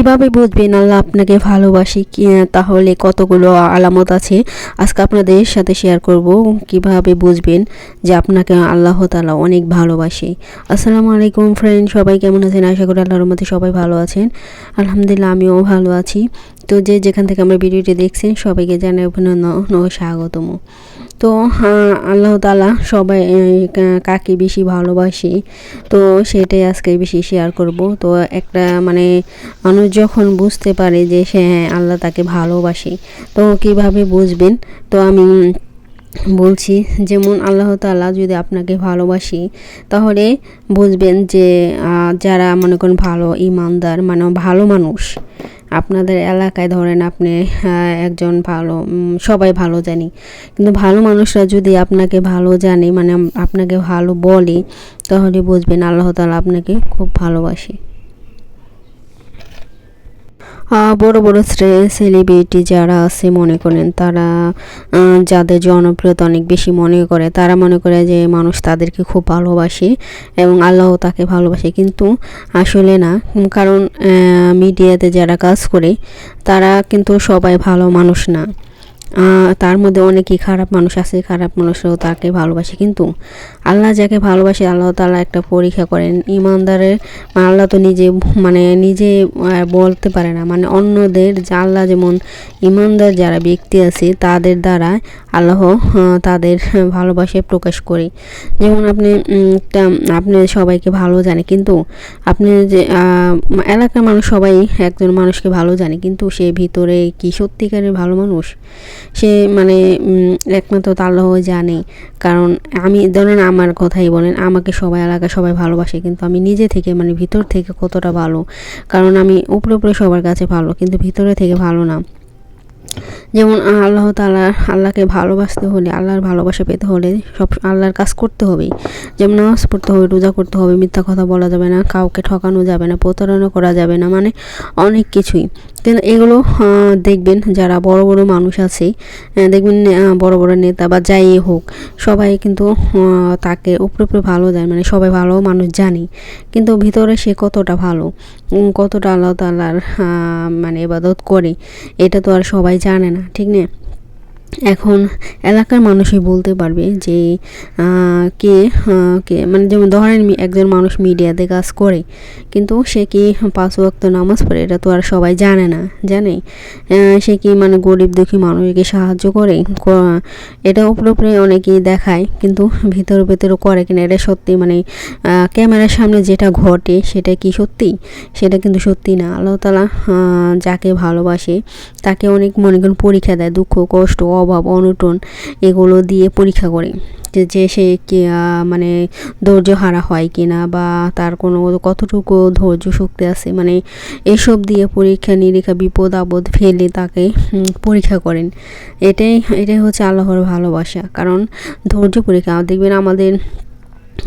কীভাবে বুঝবেন আল্লাহ আপনাকে ভালোবাসি তাহলে কতগুলো আলামত আছে? আজকে আপনাদের সাথে শেয়ার করব কীভাবে বুঝবেন যে আপনাকে আল্লাহ তালা অনেক ভালোবাসে। আসসালামু আলাইকুম ফ্রেন্ড সবাই কেমন আছেন? আশা করি আল্লাহর মধ্যে সবাই ভালো আছেন। আলহামদুলিল্লাহ, আমিও ভালো আছি। তো যে যেখান থেকে আমরা ভিডিওটি দেখছেন, সবাইকে জানাই অভিনন্দন ও স্বাগতম। তো আল্লাহ তালা সবাই কাকে বেশি ভালোবাসি, তো সেটাই আজকে বেশি শেয়ার করব। তো একটা মানে মানুষ যখন বুঝতে পারে যে সে হ্যাঁ আল্লাহ তাকে ভালোবাসে, তো কীভাবে বুঝবেন? তো আমি বলছি, যেমন আল্লাহ তালা যদি আপনাকে ভালোবাসি, তাহলে বুঝবেন যে যারা মনে করেন ভালো, ইমানদার মানে ভালো মানুষ আপনাদের এলাকায় ধরেন আপনি একজন ভালো সবাই ভালো জানি। কিন্তু ভালো মানুষরা যদি আপনাকে ভালো জানে মানে আপনাকে ভালো বলে, তাহলে বুঝবেন আল্লাহ তালা আপনাকে খুব ভালোবাসে। বড় বড় সেলিব্রিটি যারা আছে, মনে করেন তারা যাদের জনপ্রিয়তা অনেক বেশি মনে করে, তারা মনে করে যে মানুষ তাদেরকে খুব ভালোবাসে এবং আল্লাহ তাকে ভালোবাসে। কিন্তু আসলে না কারণ মিডিয়াতে যারা কাজ করে, তারা কিন্তু সবাই ভালো মানুষ না। তার মধ্যে অনেকই খারাপ মানুষ আছে, খারাপ মানুষরাও তাকে ভালোবাসে। কিন্তু আল্লাহ যাকে ভালোবাসে, আল্লাহ তালা একটা পরীক্ষা করেন। ইমানদারের আল্লাহ তো নিজে মানে নিজে বলতে পারে না। মানে অন্যদের আল্লাহ যেমন ইমানদার যারা ব্যক্তি আছে, তাদের দ্বারা আল্লাহ তাদের ভালোবাসে প্রকাশ করে। যেমন আপনি আপনি সবাইকে ভালো জানে, কিন্তু আপনি যে এলাকার মানুষ সবাই একজন মানুষকে ভালো জানে, কিন্তু সে ভিতরে কি সত্যিকারের ভালো মানুষ? সে মানে একমাত্র তাল্লাহ জানে। কারণ আমি, ধরেন আমার কথাই বলেন, আমাকে সবাই এলাকা সবাই ভালোবাসে, কিন্তু আমি নিজে থেকে মানে ভিতর থেকে কতটা ভালো? কারণ আমি উপরে উপরে সবার কাছে ভালো, কিন্তু ভিতরে থেকে ভালো না। যেমন আল্লাহ তালা আল্লাহকে ভালোবাসতে হলে, আল্লাহর ভালোবাসা পেতে হলে সব আল্লাহর কাজ করতে হবে। যেমন নামাজ পড়তে হবে, রোজা করতে হবে, মিথ্যা কথা বলা যাবে না, কাউকে ঠকানো যাবে না, প্রতারণা করা যাবে না মানে অনেক কিছুই। কিন্তু এগুলো দেখবেন যারা বড় বড় মানুষ আছে দেখবেন বড় বড় নেতা বা যাই হোক, সবাই কিন্তু তাকে উপরে উপরে ভালো যায় মানে সবাই ভালো মানুষ জানে। কিন্তু ভিতরে সে কতটা ভালো কতটা আল্লাহ তাল্লার মানে এবাদত করে, এটা তো আর সবাই জানে না ঠিক না এখন এলাকার মানুষই বলতে পারবে যে কে কে মানে যেমন ধরেন একজন মানুষ মিডিয়াতে কাজ করে, কিন্তু সে কি পাঁচ ওয়াক্ত নামাজ পড়ে? এটা তো আর সবাই জানে না, জানে। সে কি মানে গরিব দুঃখী মানুষকে সাহায্য করে? এটা উপরে উপরে অনেকেই দেখায়, কিন্তু ভিতরে ভেতরে করে কিনা এটা সত্যি? মানে ক্যামেরার সামনে যেটা ঘটে সেটা কি সত্যি? সেটা কিন্তু সত্যি না। আল্লাহ তালা যাকে ভালোবাসে, তাকে অনেক মনে করেন পরীক্ষা দেয় দুঃখ, কষ্ট অভাব, অনুটন এগুলো দিয়ে পরীক্ষা করে যে সে মানে ধৈর্য হারা হয় কি না বা তার কোনো কতটুকু ধৈর্য শক্তি আছে। মানে এসব দিয়ে পরীক্ষা, নিরীক্ষা, বিপদ, আপদ ফেলে তাকে পরীক্ষা করেন। এটাই এটাই হচ্ছে আল্লাহর ভালোবাসা। কারণ ধৈর্য পরীক্ষা, দেখবেন আমাদের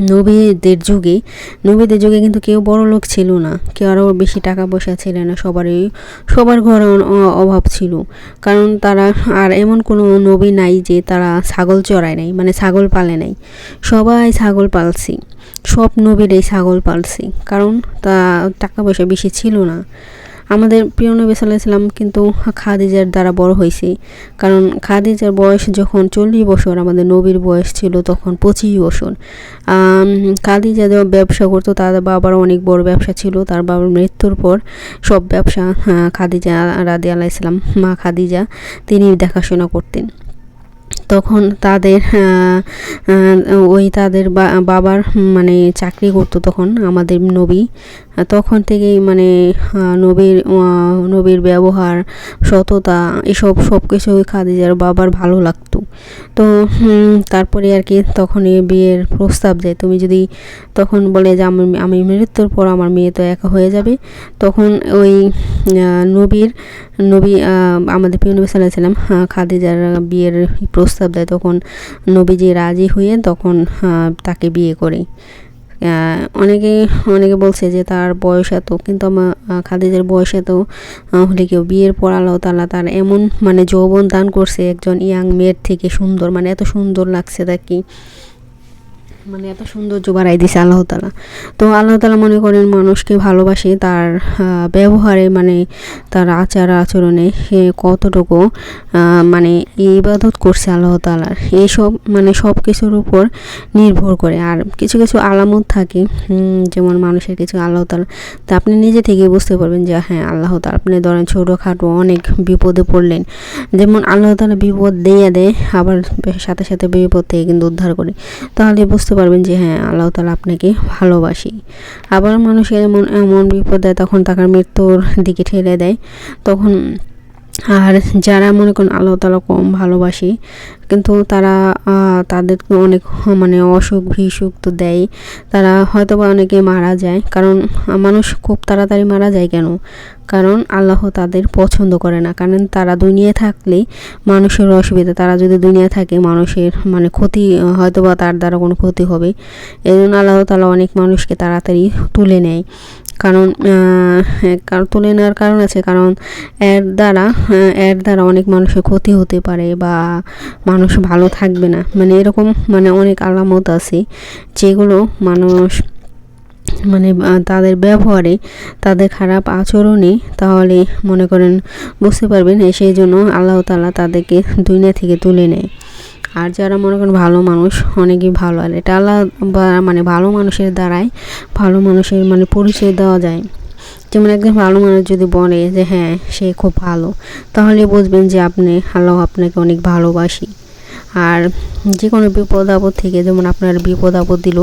নবীদের যুগে নবীদের যুগে কিন্তু কেউ বড় লোক ছিল না। কেউ আরও বেশি টাকা পয়সা ছিল না, সবারই, সবার ঘরে অভাব ছিল। কারণ তারা আর এমন কোনো নবী নাই যে তারা ছাগল চড়ায় নাই মানে ছাগল পালে নাই। সবাই ছাগল পালছি। সব নবীরাই ছাগল পালছি। কারণ তা, টাকা পয়সা বেশি ছিল না। আমাদের প্রিয় নবী সাল্লাহিসাল্লাম কিন্তু খাদিজার দ্বারা বড় হয়েছে। কারণ খাদিজার বয়স যখন চল্লিশ বছর, আমাদের নবীর বয়স ছিল তখন পঁচিশ বছর। খাদিজা ব্যবসা করতো, তার বাবার অনেক বড় ব্যবসা ছিল। তার বাবার মৃত্যুর পর সব ব্যবসা খাদিজা রাদি আলাহ ইসলাম মা খাদিজা, তিনি দেখাশোনা করতেন। তখন তাদের ওই তাদের বাবার মানে চাকরি করতো তখন আমাদের নবী। তখন থেকেই মানে নবীর নবীর ব্যবহার, সততা, এসব সব কিছু খাদিজার বাবার ভালো লাগতো। তো তারপরে আর কি তখনই বিয়ের প্রস্তাব দেয়। তুমি যদি তখন বলে যে আমি আমি মৃত্যুর পর আমার মেয়ে তো একা হয়ে যাবে, তখন ওই নবীর, নবী আমাদের প্রিয় নবী সাল্লাহ খাদিজার বিয়ের প্রস্তাব দেয়। তখন নবীজি রাজি হয়ে তখন তাকে বিয়ে করে। অনেকে অনেকে বলছে যে তার বয়স এত, কিন্তু আমার খাদিজের বয়স এত হলে কেউ বিয়ের পর আল্লাহ তালা তার এমন মানে যৌবন দান করছে একজন ইয়াং মেয়ের থেকে সুন্দর মানে এত সুন্দর লাগছে তাকে মানে এত সৌন্দর্য বাড়াই দিছে আল্লাহ তালা তো আল্লাহ তালা মনে করেন মানুষকে ভালোবাসে, তার ব্যবহারে মানে তার আচার আচরণে সে কতটুকু মানে ইবাদত করছে আল্লাহ তালার এইসব মানে সব কিছুর উপর নির্ভর করে। আর কিছু কিছু আলামত থাকে যেমন মানুষের কিছু আল্লাহ তালা তা আপনি নিজে থেকে বুঝতে পারবেন যে হ্যাঁ আল্লাহ তালা আপনি ধরেন ছোটোখাটো অনেক বিপদে পড়লেন। যেমন আল্লাহ তালা বিপদ দিয়ে দেয়, আবার সাথে সাথে বিপদ থেকে কিন্তু উদ্ধার করে। তাহলে বুঝতে পারবেন যে হ্যাঁ আল্লাহ তালা আপনাকে ভালোবাসি। আবার মানুষের এমন এমন বিপদ দেয়, তখন তাকে মৃত্যুর দিকে ঠেলে দেয়। তখন আর যারা মনে করেন আল্লাহ তালা কম ভালোবাসে, কিন্তু তারা তাদেরকে অনেক মানে অসুখ বিসুখ তো দেয়। তারা হয়তো বা অনেকে মারা যায়, কারণ মানুষ খুব তাড়াতাড়ি মারা যায় কেন? কারণ আল্লাহ তাদের পছন্দ করে না। কারণ তারা দুনিয়ায় থাকলে মানুষের অসুবিধা, তারা যদি দুনিয়ায় থাকে মানুষের মানে ক্ষতি হয়তো বা তার দ্বারা কোনো ক্ষতি হবে। এই জন্য আল্লাহ তালা অনেক মানুষকে তাড়াতাড়ি তুলে নেয়। কারণ কারণ তুলে নেওয়ার কারণ আছে। কারণ এর দ্বারা এর দ্বারা অনেক মানুষের ক্ষতি হতে পারে বা মানুষ ভালো থাকবে না। মানে এরকম মানে অনেক আলামত আছে যেগুলো মানুষ মানে তাদের ব্যবহারে, তাদের খারাপ আচরণে তাহলে মনে করেন বুঝতে পারবেন, সেই জন্য আল্লাহ তালা তাদেরকে দুনিয়া থেকে তুলে নেয়। আর যারা মনে করেন ভালো মানুষ, অনেকেই ভালো। আর এটা আল্লাহ মানে ভালো মানুষের দ্বারাই ভালো মানুষের মানে পরিচয় দেওয়া যায়। যেমন একজন ভালো মানুষ যদি বলে যে হ্যাঁ সে খুব ভালো। তাহলে বুঝবেন যে আপনি, আল্লাহ আপনাকে অনেক ভালোবাসি। আর যে কোনো বিপদ আপদ থেকে, যেমন আপনার বিপদ আপদ দিল,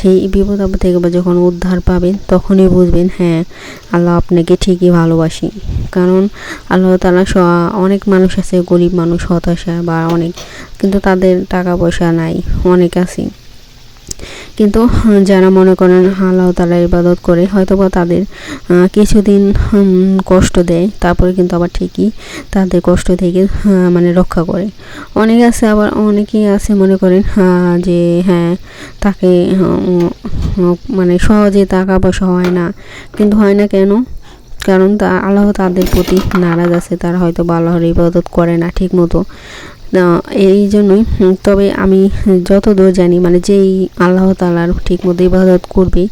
সেই বিপদ আপদ থেকে বা যখন উদ্ধার পাবেন, তখনই বুঝবেন হ্যাঁ আল্লাহ আপনাকে ঠিকই ভালোবাসি। কারণ আল্লাহ তালা অনেক মানুষ আছে, গরিব মানুষ, হতাশা বা অনেক, কিন্তু তাদের টাকা পয়সা নাই, অনেক আছে। কিন্তু যারা মনে করেন আল্লাহ তালা ইবাদত করে হয়তো বা তাদের কিছুদিন কষ্ট দেয়, তারপরে কিন্তু আবার ঠিকই তাদের কষ্ট থেকে মানে রক্ষা করে। অনেকে আছে, আবার অনেকেই আছে মনে করেন যে হ্যাঁ তাকে মানে সহজে টাকা পয়সা হয় না। কিন্তু হয় না কেন? কারণ তা, আল্লাহ তাদের প্রতি নারাজ আছে, তারা হয়তো বা আল্লাহর ইবাদত করে না ঠিক মতো এই জন্যই। তবে আমি যতদূর জানি মানে যেই আল্লাহ তালার ঠিক মতো ইবাদত করবে,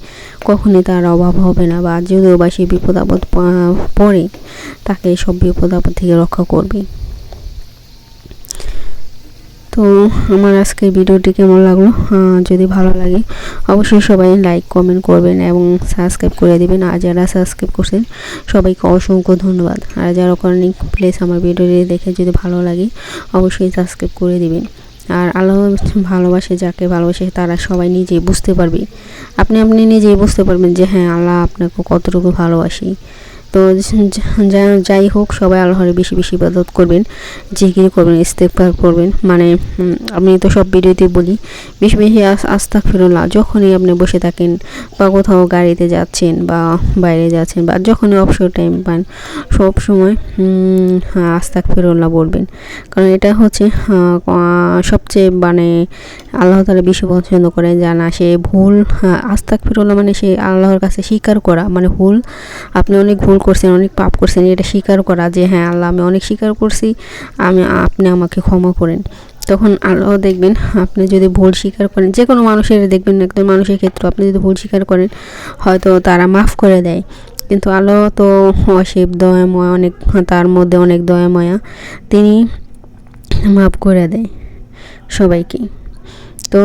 কখনই তার অভাব হবে না, বা যদিও বা সে বিপদ আপদ পড়ে, তাকে সব বিপদ আপদ থেকে রক্ষা করবে। তো আমার আজকের ভিডিওটি কেমন লাগল? যদি ভালো লাগে, অবশ্যই সবাই লাইক কমেন্ট করবেন এবং সাবস্ক্রাইব করে দেবেন। আর যারা সাবস্ক্রাইব করছেন, সবাইকে অসংখ্য ধন্যবাদ। আর যারা করেনি প্লিজ আমার ভিডিওটি দেখে যদি ভালো লাগে, অবশ্যই সাবস্ক্রাইব করে দিবেন। আর আল্লাহ ভালোবাসে, যাকে ভালোবাসে, তারা সবাই নিজেই বুঝতে পারবে। আপনি আপনি নিজেই বুঝতে পারবেন যে হ্যাঁ আল্লাহ আপনাকে কতটুকু ভালোবাসি। তো যাই হোক, সবাই আল্লাহরে বেশি বেশি ইবাদত করবেন, জিকির করবেন ইস্তেকবার করবেন। মানে আমি তো সব ভিডিওতে বলি, বেশি বেশি আস্তা ফিরোলা যখনই আপনি বসে থাকেন বা কোথাও গাড়িতে যাচ্ছেন বা বাইরে যাচ্ছেন বা যখনই অবসর টাইম পান, সব সময় আস্তাক ফিরোল্লা বলবেন। কারণ এটা হচ্ছে সবচেয়ে মানে আল্লাহ তালা বেশি পছন্দ করেন জানা সে ভুল আস্তাক ফিরোল্লা মানে সে আল্লাহর কাছে স্বীকার করা মানে ভুল, আপনি অনেক ভুল করছেন, অনেক পাপ করছেন, এটা স্বীকার করা যে হ্যাঁ আল্লাহ, আমি অনেক স্বীকার করছি, আমি, আপনি আমাকে ক্ষমা করেন। তখন আল্লাহ দেখবেন, আপনি যদি ভুল স্বীকার করেন যে কোনো মানুষের দেখবেন একজন মানুষের ক্ষেত্রে আপনি যদি ভুল স্বীকার করেন, হয়তো তারা মাফ করে দেয়। কিন্তু আল্লাহ তো অসীব দয়াময়, অনেক, তার মধ্যে অনেক দয়াময়া, তিনি মাফ করে দেয় সবাইকে। তো